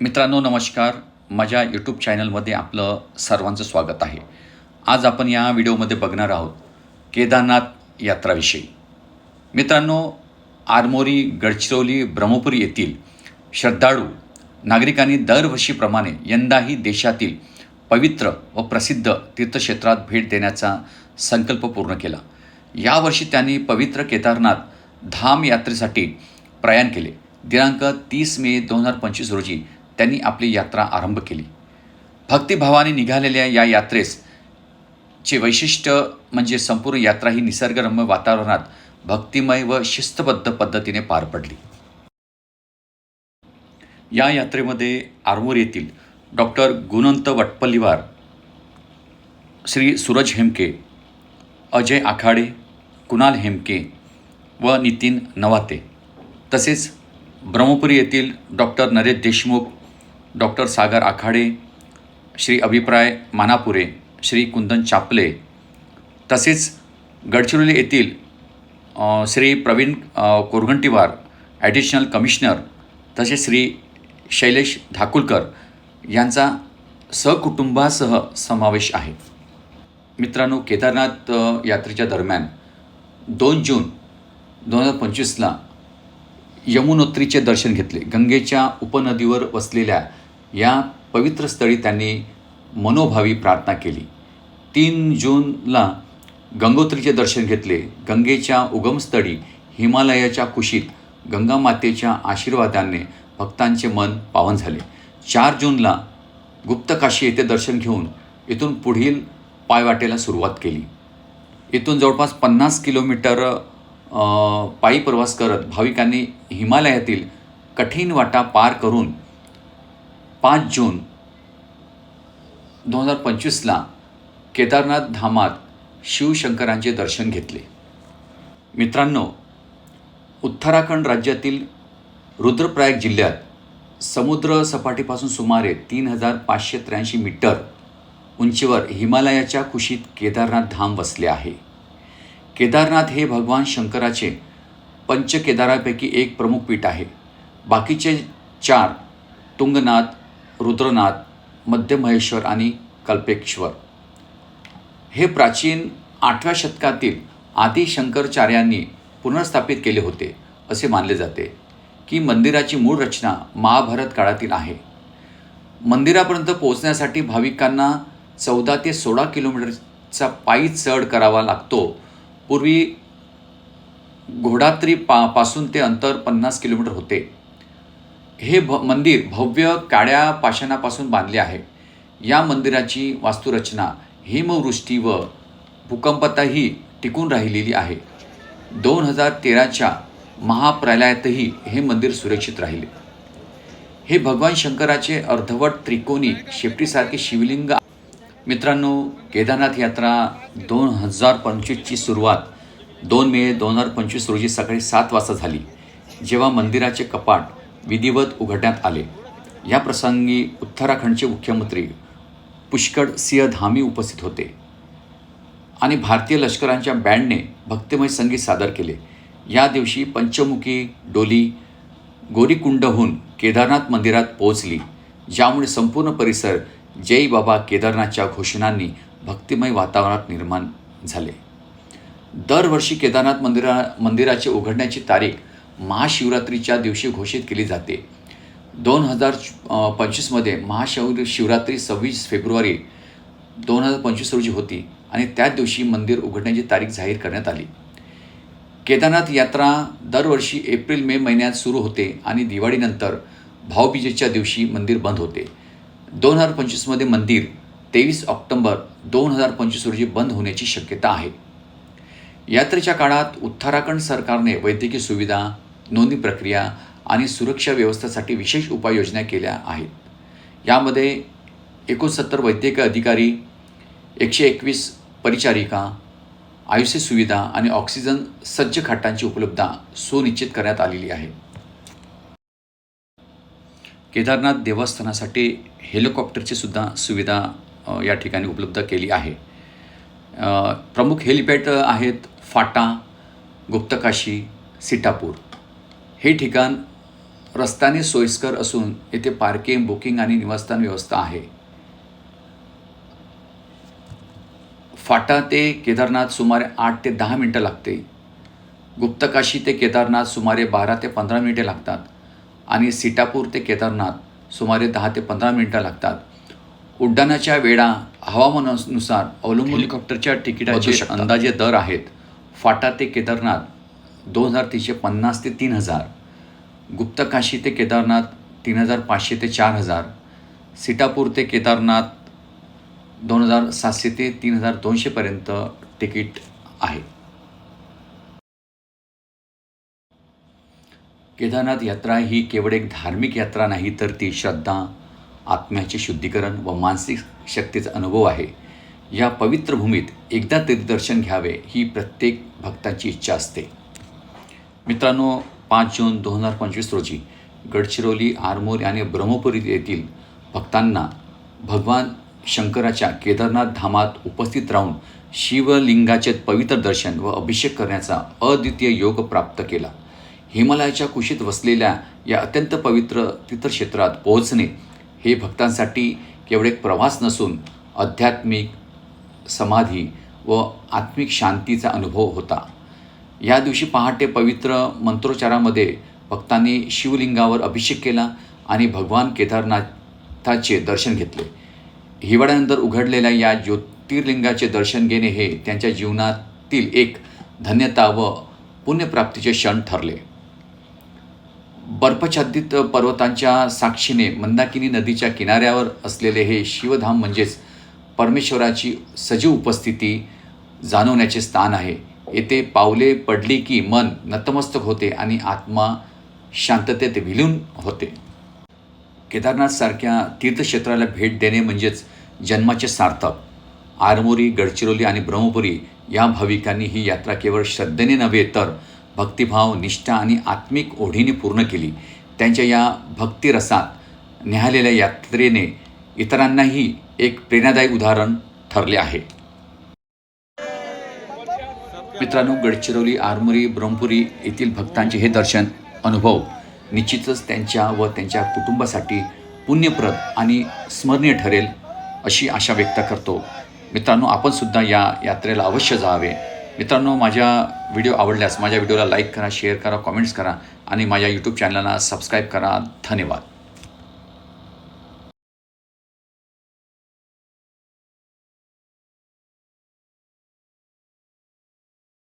मित्रांनो नमस्कार. माझ्या यूट्यूब चॅनलमध्ये आपलं सर्वांचं स्वागत आहे. आज आपण या व्हिडिओमध्ये बघणार आहोत केदारनाथ यात्राविषयी. मित्रांनो आरमोरी गडचिरोली ब्रह्मपुरी येथील श्रद्धाळू नागरिकांनी दरवर्षीप्रमाणे यंदाही देशातील पवित्र व प्रसिद्ध तीर्थक्षेत्रात भेट देण्याचा संकल्प पूर्ण केला. यावर्षी त्यांनी पवित्र केदारनाथ धाम यात्रेसाठी प्रयाण केले. दिनांक तीस मे दोन हजार पंचवीस रोजी त्यांनी आपली यात्रा आरंभ केली. भक्तिभावाने निघालेल्या या यात्रेस चे वैशिष्ट्य म्हणजे संपूर्ण यात्रा ही निसर्गरम्य वातावरणात भक्तिमय व शिस्तबद्ध पद्धतीने पार पडली. या यात्रेमध्ये आरमोर येथील डॉक्टर गुणवंत वटपल्लीवार श्री सूरज हेमके अजय आखाडे कुणाल हेमके व नितीन नवाते तसेच ब्रह्मपुरी येथील डॉक्टर नरेश देशमुख डॉक्टर सागर आखाडे श्री अभिप्राय मानापुरे श्री कुंदन चापले तसेच गडचिरोली येथील श्री प्रवीण कोरगंटीवार ॲडिशनल कमिशनर तसेच श्री शैलेश धाकुलकर यांचा सहकुटुंबासह समावेश आहे. मित्रांनो केदारनाथ यात्रेच्या दरम्यान दोन जून दोन हजार पंचवीसला यमुनोत्रीचे दर्शन घेतले. गंगेच्या उपनदीवर वसलेल्या या पवित्र स्थळी त्यांनी मनोभावी प्रार्थना केली. तीन जूनला गंगोत्रीचे दर्शन घेतले. गंगेच्या उगमस्थळी हिमालयाच्या कुशीत गंगा मातेच्या आशीर्वादाने भक्तांचे मन पावन झाले. चार जूनला गुप्तकाशी येथे दर्शन घेऊन इथून पुढील पायवाटेला सुरुवात केली. इथून जवळपास पन्नास किलोमीटर पायी प्रवास करत भाविकांनी हिमालयातील कठीण वाटा पार करून पाच जून दोन हजार पंचवीसला केदारनाथ धामात शिवशंकरांचे दर्शन घेतले. मित्रांनो उत्तराखंड राज्यातील रुद्रप्रयाग जिल्ह्यात समुद्र सपाटीपासून सुमारे तीन हजार पाचशे त्र्याऐंशी मीटर उंचीवर हिमालयाच्या कुशीत केदारनाथ धाम वसले आहे. केदारनाथ हे भगवान शंकराचे पंचकेदारापैकी एक प्रमुख पीठ आहे. बाकीचे चार तुंगनाथ रुद्रनाथ मध्यमहेश्वर आणि कल्पेश्वर. हे प्राचीन आठव्या शतकातील आदी शंकराचार्यांनी पुनर्स्थापित केले होते असे मानले जाते की मंदिराची मूळ रचना महाभारत काळातील आहे. मंदिरापर्यंत पोहोचण्यासाठी भाविकांना चौदा ते सोळा किलोमीटरचा पायी चढ करावा लागतो. पूर्वी घोडात्री पा पासून ते अंतर पन्नास किलोमीटर होते. हे भ मंदिर भव्य काळ्या पाषाणापासून बांधले आहे. या मंदिराची वास्तुरचना हिमवृष्टी व भूकंपातही टिकून राहिलेली आहे. दोन हजार तेराच्या महाप्रलयातही हे मंदिर सुरक्षित राहिले. हे भगवान शंकराचे अर्धवट त्रिकोणी शेपटीसारखे शिवलिंग मित्रांनो केदारनाथ यात्रा दोन हजार पंचवीसची सुरुवात दोन मे दोन हजार पंचवीस रोजी सकाळी सात वाजता झाली. जेव्हा मंदिराचे कपाट विधिवत उघडण्यात आले. या प्रसंगी उत्तराखंडचे मुख्यमंत्री पुष्कळ सिंह धामी उपस्थित होते आणि भारतीय लष्करांच्या बँडने भक्तिमय संगीत सादर केले. या दिवशी पंचमुखी डोली गोरीकुंडहून केदारनाथ मंदिरात पोहोचली ज्यामुळे संपूर्ण परिसर जय बाबा केदारनाथच्या घोषणांनी भक्तिमय वातावरणात निर्माण झाले. दरवर्षी केदारनाथ मंदिरा मंदिराचे उघडण्याची तारीख महाशिवरात्रीच्या दिवशी घोषित केली जाते. दोन हजार पंचवीसमध्ये महाशिव शिवरात्री सव्वीस फेब्रुवारी दोन हजार पंचवीस रोजी होती आणि त्याच दिवशी मंदिर उघडण्याची तारीख जाहीर करण्यात आली. केदारनाथ यात्रा दरवर्षी एप्रिल मे महिन्यात सुरू होते आणि दिवाळीनंतर भाऊबीजेच्या दिवशी मंदिर बंद होते. दोन हजार पंचवीसमध्ये मंदिर तेवीस ऑक्टोंबर दोन हजार पंचवीस रोजी बंद होण्याची शक्यता आहे. यात्रेच्या काळात उत्तराखंड सरकारने वैद्यकीय सुविधा नोंदणी प्रक्रिया आणि सुरक्षा व्यवस्थेसाठी विशेष उपाययोजना केल्या आहेत. यामध्ये एकोणसत्तर वैद्यकीय अधिकारी एकशे एकवीस परिचारिका आयुष्य सुविधा आणि ऑक्सिजन सज्ज खाटांची उपलब्धता सुनिश्चित करण्यात आलेली आहे. केदारनाथ देवस्थानासाठी हेलिकॉप्टरची सुद्धा सुविधा या ठिकाणी उपलब्ध केली आहे. प्रमुख हेलिपॅड आहेत फाटा गुप्तकाशी सिटापूर हे ठिकाण रस्त्याने सोयीस्कर असून येथे पार्किंग बुकिंग आणि निवासस्थान व्यवस्था आहे. फाटा ते केदारनाथ सुमारे आठ ते दहा मिनटं लागते. गुप्तकाशी ते केदारनाथ सुमारे बारा ते पंधरा मिनिटे लागतात आणि सीतापूर ते केदारनाथ सुमारे दहा ते पंधरा मिनिटं लागतात. उड्डाणाच्या वेळा हवामानानुसार अवलंबून हेलिकॉप्टरच्या तिकिटाचे अंदाजे दर आहेत. फाटा ते केदारनाथ दोन हजार तीनशे पन्नास ते तीन हजार. गुप्तकाशी ते केदारनाथ तीन हजार पाचशे ते चार हजार. सीतापूर ते केदारनाथ दोन हजार सातशे ते तीन हजार दोनशेपर्यंत तिकीट आहे. केदारनाथ यात्रा ही केवळ एक धार्मिक यात्रा नाही तर ती श्रद्धा आत्म्याचे शुद्धीकरण व मानसिक शक्तीचा अनुभव आहे. या पवित्र भूमीत एकदा तरी दर्शन घ्यावे ही प्रत्येक भक्ताची इच्छा असते. मित्रांनो पाच जून दोन हजार पंचवीस रोजी गडचिरोली आरमोरी आणि ब्रह्मपुरी येथील भक्तांना भगवान शंकराच्या केदारनाथ धामात उपस्थित राहून शिवलिंगाचे पवित्र दर्शन व अभिषेक करण्याचा अद्वितीय योग प्राप्त केला. हिमालयाच्या कुशीत वसलेल्या या अत्यंत पवित्र तीर्थक्षेत्रात पोहोचणे हे भक्तांसाठी केवळ एक प्रवास नसून आध्यात्मिक समाधी व आत्मिक शांतीचा अनुभव होता. या दिवशी पहाटे पवित्र मंत्रोच्चारामध्ये भक्तांनी शिवलिंगावर अभिषेक केला आणि भगवान केदारनाथाचे दर्शन घेतले. हिवाळ्यानंतर उघडलेल्या या ज्योतिर्लिंगाचे दर्शन घेणे हे त्यांच्या जीवनातील एक धन्यता व पुण्यप्राप्तीचे क्षण ठरले. बर्फछादित पर्वतांच्या साक्षीने मंदाकिनी नदीच्या किनाऱ्यावर असलेले हे शिवधाम म्हणजेच परमेश्वराची सजीव उपस्थिती जाणवण्याचे स्थान आहे. येथे पावले पडली की मन नतमस्तक होते आणि आत्मा शांततेत विलीन होते. केदारनाथसारख्या तीर्थक्षेत्राला भेट देणे म्हणजेच जन्माचे सार्थक. आरमोरी गडचिरोली आणि ब्रह्मपुरी या भाविकांनी ही यात्रा केवळ श्रद्धेने नव्हे तर भक्तिभाव निष्ठा आणि आत्मिक ओढीने पूर्ण केली. त्यांच्या या भक्तिरसात निहालेल्या यात्रेने इतरांनाही एक प्रेरणादायी उदाहरण ठरले आहे. मित्रांनो गडचिरोली आरमोरी ब्रह्मपुरी येथील भक्तांचे हे दर्शन अनुभव निश्चितच त्यांच्या व त्यांच्या कुटुंबासाठी पुण्यप्रद आणि स्मरणीय ठरेल अशी आशा व्यक्त करतो. मित्रांनो आपण सुद्धा या यात्रेला अवश्य जावे. मित्रांनो माझ्या व्हिडिओ आवडल्यास माझ्या व्हिडिओला लाईक करा शेअर करा कॉमेंट्स करा आणि माझ्या यूट्यूब चॅनलला सबस्क्राईब करा. धन्यवाद.